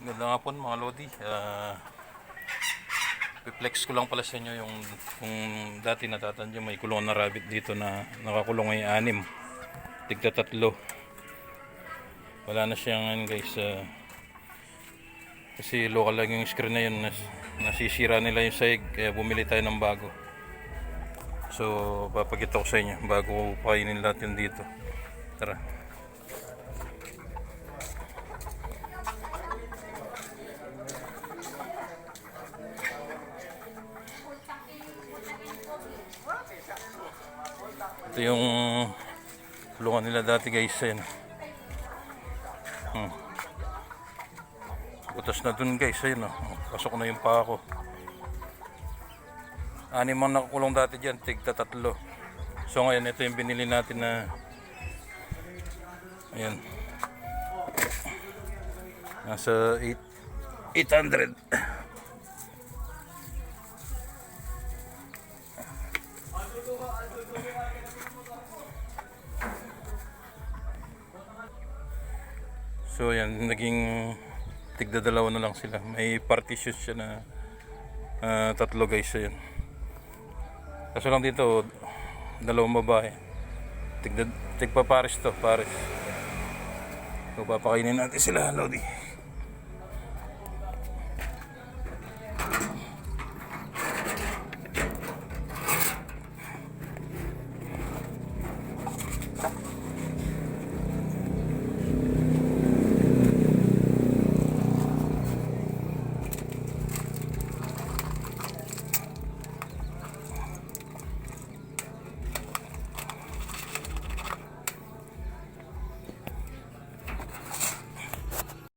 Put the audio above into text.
Ganda nga po mga Lodi. Ah, Piplex ko lang pala sa inyo yung kung dati natatandyo may kulungan na rabbit dito na nakakulong ay anim. Tigta tatlo. Wala na siya ngayon guys. ah, kasi local lang yung screen na yun. Nas, nasisira nila yung sahig kaya bumili tayo ng bago. So papakita ko sa inyo bago ko pakainin lahat yun dito. Tara. Ito yung kulungan nila dati guys. Yan. Hmm. Butas na dun guys. Ayun oh. Pasok na yung paa ko. Anim ang nakakulong dati dyan. Tigta tatlo. So ngayon ito yung binili natin na Ayan. Nasa 8 800. So yan, naging tigdadalawa na lang sila. May partitions siya na uh, tatlo guys yun. Kaso lang dito, dalawang babae. Tigda, tigpa Paris to, Paris. So papakainin natin sila, Lodi.